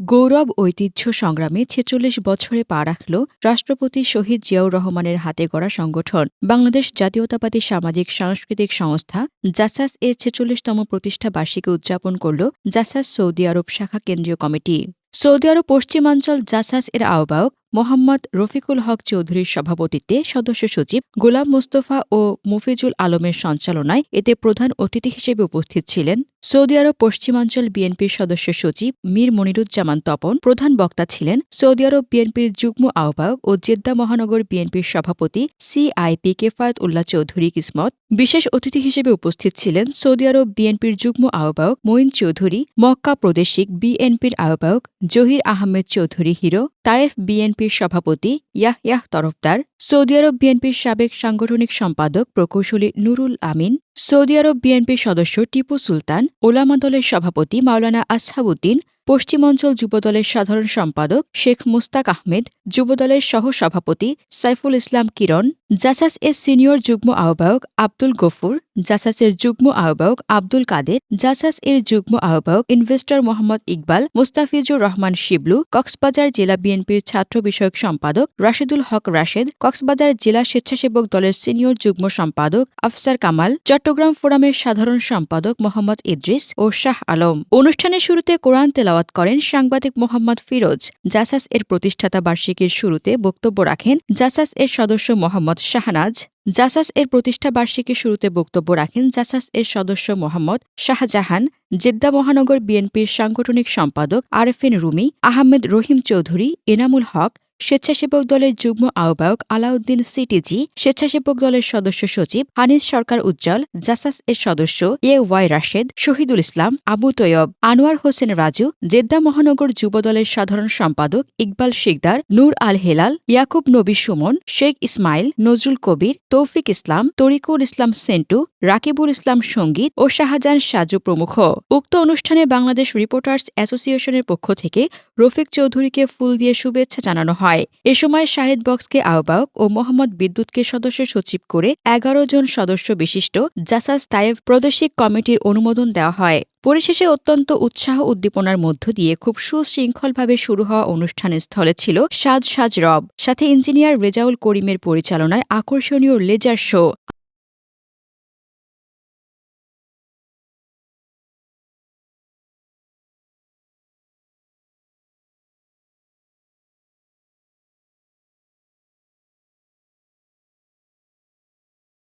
গৌরব ঐতিহ্য সংগ্রামে ছেচল্লিশ বছরে পা রাখল রাষ্ট্রপতি শহীদ জিয়াউর রহমানের হাতে গড়া সংগঠন। বাংলাদেশ জাতীয়তাবাদী সামাজিক সাংস্কৃতিক সংস্থা জাসাস এর ছেচল্লিশতম প্রতিষ্ঠা বার্ষিকী উদযাপন করল জাসাস সৌদি আরব শাখা কেন্দ্রীয় কমিটি। সৌদি আরব পশ্চিমাঞ্চল জাসাস এর আহ্বায়ক মোহাম্মদ রফিকুল হক চৌধুরীর সভাপতিত্বে সদস্য সচিব গোলাম মোস্তফা ও মুফিজুল আলমের সঞ্চালনায় এতে প্রধান অতিথি হিসেবে উপস্থিত ছিলেন সৌদি আরব পশ্চিমাঞ্চল বিএনপির সদস্য সচিব মীর মনিরুজ্জামান তপন। প্রধান বক্তা ছিলেন সৌদি আরব বিএনপির যুগ্ম আহ্বায়ক ও জেদ্দা মহানগর বিএনপির সভাপতি সিআইপি কেফায়েত উল্লাহ চৌধুরী কিসমত। বিশেষ অতিথি হিসেবে উপস্থিত ছিলেন সৌদি আরব বিএনপির যুগ্ম আহ্বায়ক মঈন চৌধুরী, মক্কা প্রদেশিক বিএনপির আহ্বায়ক জহির আহমেদ চৌধুরী হিরো তায়েফ বিএনপির সভাপতি ইয়াহয়াহ তরফদার সৌদি আরব বিএনপির সাবেক সাংগঠনিক সম্পাদক প্রকৌশলী নুরুল আমিন, সৌদি আরব বিএনপির সদস্য টিপু সুলতান, ওলামা দলের সভাপতি মাওলানা আসহাবুদ্দিন, পশ্চিমাঞ্চল যুবদলের সাধারণ সম্পাদক শেখ মুস্তাক আহমেদ, যুবদলের সহ সভাপতি সাইফুল ইসলাম কিরণ, জাসাস এর সিনিয়র যুগ্ম আহ্বায়ক আব্দুল গফুর জাসাসের যুগ্ম আহ্বায়ক আব্দুল কাদের, জাসাস এর যুগ্ম আহ্বায়ক ইনভেস্টর মোহাম্মদ ইকবাল, মুস্তাফিজুর রহমান শিবলু, কক্সবাজার জেলা বিএনপির ছাত্র বিষয়ক সম্পাদক রাশেদুল হক রাশেদ কক্সবাজার জেলা স্বেচ্ছাসেবক দলের সিনিয়র যুগ্ম সম্পাদক আফসার কামাল, চট্টগ্রাম ফোরামের সাধারণ সম্পাদক মোহাম্মদ ইদ্রিস ও শাহ আলম। অনুষ্ঠানের শুরুতে কোরআন তেলাওয়াত করেন সাংবাদিক মোহাম্মদ ফিরোজ। জাসাস এর প্রতিষ্ঠাতা বার্ষিকীর শুরুতে বক্তব্য রাখেন জাসাস এর সদস্য মোহাম্মদ শাহনাজ। জাসাস এর প্রতিষ্ঠা বার্ষিকীর শুরুতে বক্তব্য রাখেন জাসাস এর সদস্য মোহাম্মদ শাহজাহান। জেদ্দা মহানগর বিএনপির সাংগঠনিক সম্পাদক আরেফিন রুমি, আহমেদ রহিম চৌধুরী, এনামুল হক স্বেচ্ছাসেবক দলের যুগ্ম আহ্বায়ক আলাউদ্দিন সিটিজি, স্বেচ্ছাসেবক দলের সদস্য সচিব হানিস সরকার উজ্জ্বল, জাসাস এর সদস্য A Y Rashed, Shahidul Islam, Abu Taiyab, Anwar Hossain Raju, Jeddah মহানগর যুব দলের সাধারণ সম্পাদক ইকবাল শিকদার, নূর আল হেলাল, ইয়াকুব নবী সুমন, শেখ ইসমাইল, নজরুল কবির, তৌফিক ইসলাম, তরিকুল ইসলাম সেন্টু রাকিবুল ইসলাম সংগীত ও শাহজাহান সাজু প্রমুখ। উক্ত অনুষ্ঠানে বাংলাদেশ রিপোর্টার্স অ্যাসোসিয়েশনের পক্ষ থেকে রফিক চৌধুরীকে ফুল দিয়ে শুভেচ্ছা জানানো হয়। এ সময় শাহিদ বক্সকে আহ্বায়ক ও মোহাম্মদ বিদ্যুৎকে সদস্য সচিব করে এগারো জন সদস্য বিশিষ্ট জাসাস তায়েব প্রাদেশিক কমিটির অনুমোদন দেওয়া হয়। পরিশেষে অত্যন্ত উৎসাহ উদ্দীপনার মধ্য দিয়ে খুব সুশৃঙ্খলভাবে শুরু হওয়া অনুষ্ঠানের স্থলে ছিল সাজ সাজ রব। সাথে ইঞ্জিনিয়ার রেজাউল করিমের পরিচালনায় আকর্ষণীয় লেজার শো।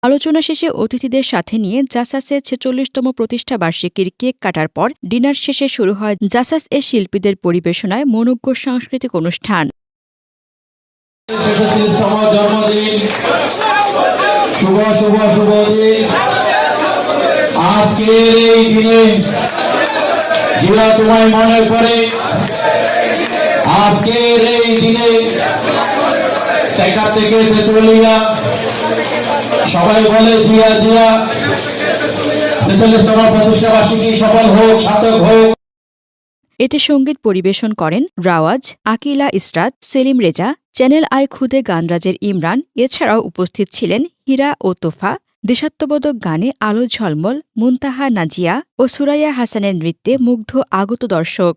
আলোচনা শেষে অতিথিদের সাথে নিয়ে জাসাসের ছেচল্লিশতম প্রতিষ্ঠা বার্ষিকীর কেক কাটার পর ডিনার শেষে শুরু হয় জাসাস এর শিল্পীদের পরিবেশনায় মনোজ্ঞ সাংস্কৃতিক অনুষ্ঠান। আজকের এই দিনে জিয়া তোমায় মনে করে আজকের এই দিনে টেকা থেকে তেতুলিয়া সবাই বলে জিয়া জিয়া ছেচল্লিশতম প্রতিষ্ঠা বার্ষিকী সফল হোক সার্থক হোক। এতে সংগীত পরিবেশন করেন রাওয়াজ আকিলা ইসরাত সেলিম রেজা চ্যানেল আই খুদে গানরাজের ইমরান এছাড়াও উপস্থিত ছিলেন হীরা ও তোফা দেশাত্মবোধক গানে আলো ঝলমল মুনতাহা নাজিয়া ও সুরাইয়া হাসানের নৃত্যে মুগ্ধ আগত দর্শক।